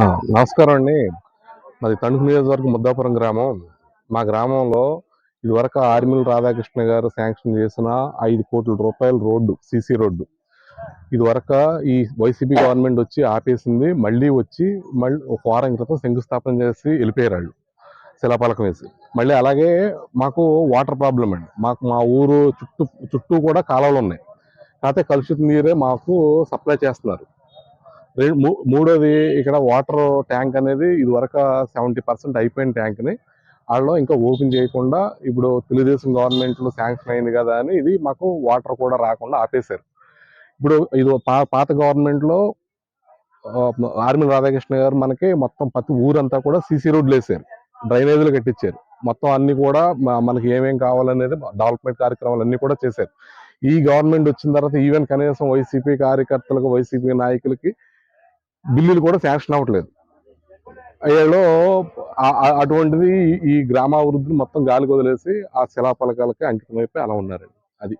నమస్కారం అండి. మాది తణుకు నియోజకవర్గం ముద్దాపురం గ్రామం. మా గ్రామంలో ఇదివరకు ఆర్మిల్ రాధాకృష్ణ గారు శాంక్షన్ చేసిన ఐదు కోట్ల రూపాయల రోడ్డు సీసీ రోడ్డు. ఇదివరకు ఈ వైసీపీ గవర్నమెంట్ వచ్చి ఆపేసింది. మళ్ళీ వచ్చి మళ్ళీ ఒక వారం క్రితం శంకుస్థాపన చేసి వెళ్ళిపోయారు శిలాపలకం వేసి. మళ్ళీ అలాగే మాకు వాటర్ ప్రాబ్లం అండి. మాకు మా ఊరు చుట్టూ చుట్టూ కూడా కాలువలు ఉన్నాయి. కాకపోతే కలుషిత నీరే మాకు సప్లై చేస్తున్నారు. మూడోది ఇక్కడ వాటర్ ట్యాంక్ అనేది ఇది వరకు సెవెంటీ పర్సెంట్ అయిపోయిన ట్యాంక్ని వాళ్ళు ఇంకా ఓపెన్ చేయకుండా ఇప్పుడు తెలుగుదేశం గవర్నమెంట్లో శాంక్షన్ అయింది కదా అని ఇది మాకు వాటర్ కూడా రాకుండా ఆపేశారు. ఇప్పుడు ఇది పాత గవర్నమెంట్లో ఆర్మీ రాధాకృష్ణ గారు మనకి మొత్తం ప్రతి ఊరంతా కూడా సీసీ రోడ్లు వేసారు డ్రైనేజీలు కట్టించారు. మొత్తం అన్ని కూడా మనకి ఏమేం కావాలనేది డెవలప్మెంట్ కార్యక్రమాలు అన్ని కూడా చేశారు. ఈ గవర్నమెంట్ వచ్చిన తర్వాత ఈవెన్ కనీసం వైసీపీ కార్యకర్తలకు వైసీపీ నాయకులకి బిల్లులు కూడా శాంక్షన్ అవ్వట్లేదు. అయ్యాలో అటువంటిది ఈ- గ్రామాభివృద్ధిని మొత్తం గాలికి వదిలేసి ఆ శిలాఫలకాలకి అంకితమైపోయి అలా ఉన్నారండి. అది